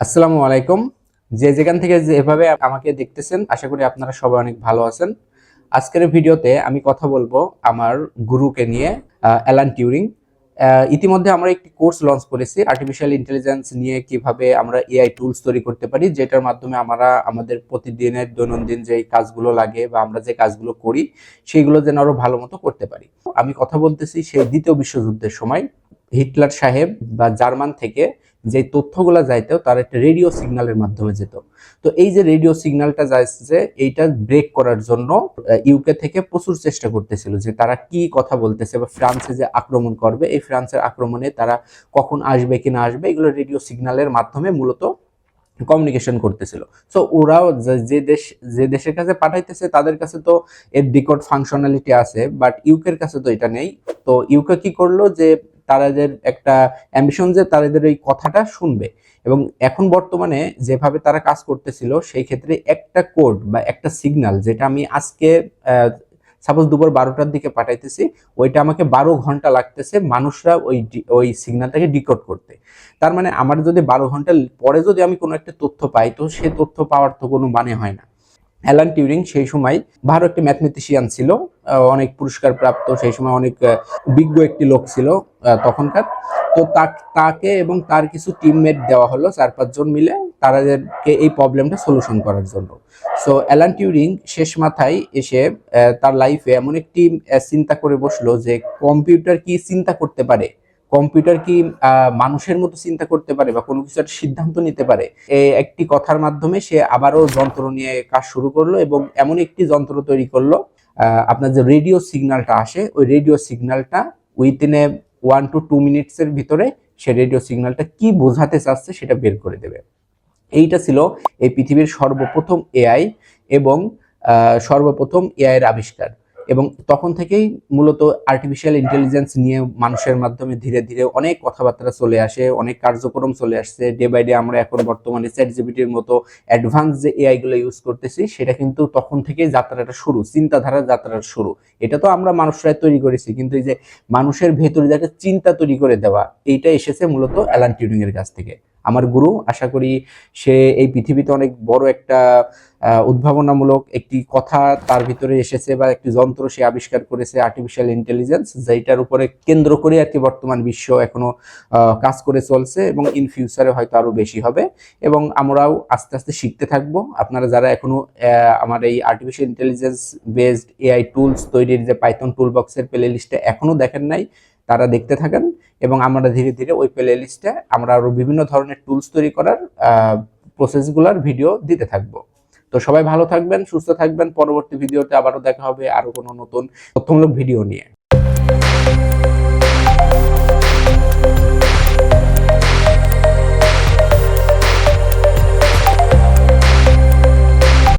আসসালামু আলাইকুম। যে যেখান থেকে যেভাবে আমাকে দেখতেছেন, আশা করি আপনারা সবাই অনেক ভালো আছেন। আজকের ভিডিওতে আমি কথা বলব আমার গুরুকে নিয়ে অ্যালান টিউরিং ইতিমধ্যে আমরা একটি কোর্স লঞ্চ করেছি আর্টিফিশিয়াল ইন্টেলিজেন্স নিয়ে কীভাবে আমরা এআই টুলস তৈরি করতে পারি, যেটার মাধ্যমে আমরা আমাদের প্রতিদিনের দৈনন্দিন যে কাজগুলো লাগে বা আমরা যে কাজগুলো করি সেইগুলো যেন আরও ভালো মতো করতে পারি। আমি কথা বলতেছি সেই দ্বিতীয় বিশ্বযুদ্ধের সময়। হিটলার সাহেব বা জার্মান থেকে যে তথ্যগুলো যাইতো, তার একটা রেডিও সিগন্যালের মাধ্যমে যেত। তো এই যে রেডিও সিগন্যালটা যাচ্ছে এইটা ব্রেক করার জন্য ইউকে থেকে প্রচুর চেষ্টা করতেছিল যে তারা কি কথা বলতেছে বা ফ্রান্সে যে আক্রমণ করবে, এই ফ্রান্সের আক্রমণে তারা কখন আসবে কি না আসবে, এগুলো রেডিও সিগন্যালের মাধ্যমে মূলত কমিউনিকেশন করতেছিল। সো ওরাও যে- দেশ, যে দেশের কাছে পাঠাইতেছে, তাদের কাছে তো এর ডিকোড ফাংশনালিটি আছে বাট ইউকের কাছে তো এটা নেই। তো ইউকে কি করল যে তাদের একটা অ্যাম্বিশন যে তাদের এই কথাটা শুনবে। এবং এখন বর্তমানে যেভাবে তারা কাজ করতেছিল, সেই ক্ষেত্রে একটা কোড বা একটা সিগনাল যেটা আমি আজকে সাপোজ দুপুর বারোটার দিকে পাঠাইতেছি, ওইটা আমাকে বারো ঘণ্টা লাগতেছে মানুষরা ওই ওই সিগনালটাকে ডিকোড করতে। তার মানে আমার যদি বারো ঘণ্টা পরে যদি আমি কোনো একটা তথ্য পাই, তো সে তথ্য পাওয়ার তো কোনো মানে হয় না। অ্যালান টিউরিং সেই সময় ভালো একটি ম্যাথমেটিশিয়ান ছিল অনেক পুরস্কার প্রাপ্ত, সেই সময় অনেক বিজ্ঞ একটি লোক ছিল তখনকার। তো তাক- এবং তার কিছু টিমমেট দেওয়া হলো, চার পাঁচজন মিলে তাদেরকে এই প্রবলেমটা সলিউশন করার জন্য। সো অ্যালান টিউরিং শেষ মাথায় এসে তার লাইফে এমন একটি চিন্তা করে বসল যে কম্পিউটার কি চিন্তা করতে পারে? কম্পিউটার কি মানুষের মতো চিন্তা করতে পারে বা কোনো কিছু একটা সিদ্ধান্ত নিতে পারে? একটি কথার মাধ্যমে সে আবারও যন্ত্র নিয়ে কাজ শুরু করল এবং এমন একটি যন্ত্র তৈরি করল আপনার যে রেডিও সিগন্যালটা আসে, ওই radio সিগন্যালটা within a one two two minutes এর ভিতরে সে রেডিও সিগন্যালটা কি বোঝাতে চাচ্ছে সেটা বের করে দেবে। এইটা ছিল এই পৃথিবীর সর্বপ্রথম এআই এবং সর্বপ্রথম এআই এর আবিষ্কার। এবং তখন থেকেই মূলত আর্টিফিশিয়াল ইন্টেলিজেন্স নিয়ে মানুষের মাধ্যমে ধীরে ধীরে অনেক কথাবার্তা চলে আসে, অনেক কার্যক্রম চলে আসছে। ডে বাই ডে আমরা এখন বর্তমানে চ্যাট জিবিটির মতো অ্যাডভান্স যে এআইগুলো ইউজ করতেছি, সেটা কিন্তু তখন থেকেই যাত্রাটা শুরু, চিন্তাধারার যাত্রার শুরু। এটা তো আমরা মানুষরাই তৈরি করেছি, কিন্তু এই যে মানুষের ভেতরে যাকে চিন্তা তৈরি করে দেওয়া, এইটা এসেছে মূলত অ্যালান টিউরিং এর কাছ থেকে। আমার গুরু, আশা করি সে এই পৃথিবীতে অনেক বড় একটা উদ্ভাবনামূলক একটি কথা তার ভিতরে এসেছে বা একটি যন্ত্র সে আবিষ্কার করেছে আর্টিফিশিয়াল ইন্টেলিজেন্স যেটার উপরে কেন্দ্র করে আর কি বর্তমান বিশ্ব এখনও কাজ করে চলছে এবং ইন ফিউচারে হয়তো আরও বেশি হবে এবং আমরাও আস্তে আস্তে শিখতে থাকব। আপনারা যারা এখনও আমার এই artificial intelligence based AI tools তৈরির যে পাইথন টুল বক্সের প্লে লিস্টে এখনও দেখেন নাই, তারা দেখতে থাকেন এবং আমরা ধীরে ধীরে ওই প্লে লিস্টে আমরা আরও বিভিন্ন ধরনের টুলস তৈরি করার প্রসেসগুলোর ভিডিও দিতে থাকব। তো সবাই ভালো থাকবেন, সুস্থ থাকবেন। পরবর্তী ভিডিওতে আবারও দেখা হবে আরও কোনো নতুন তথ্যমূলক ভিডিও নিয়ে।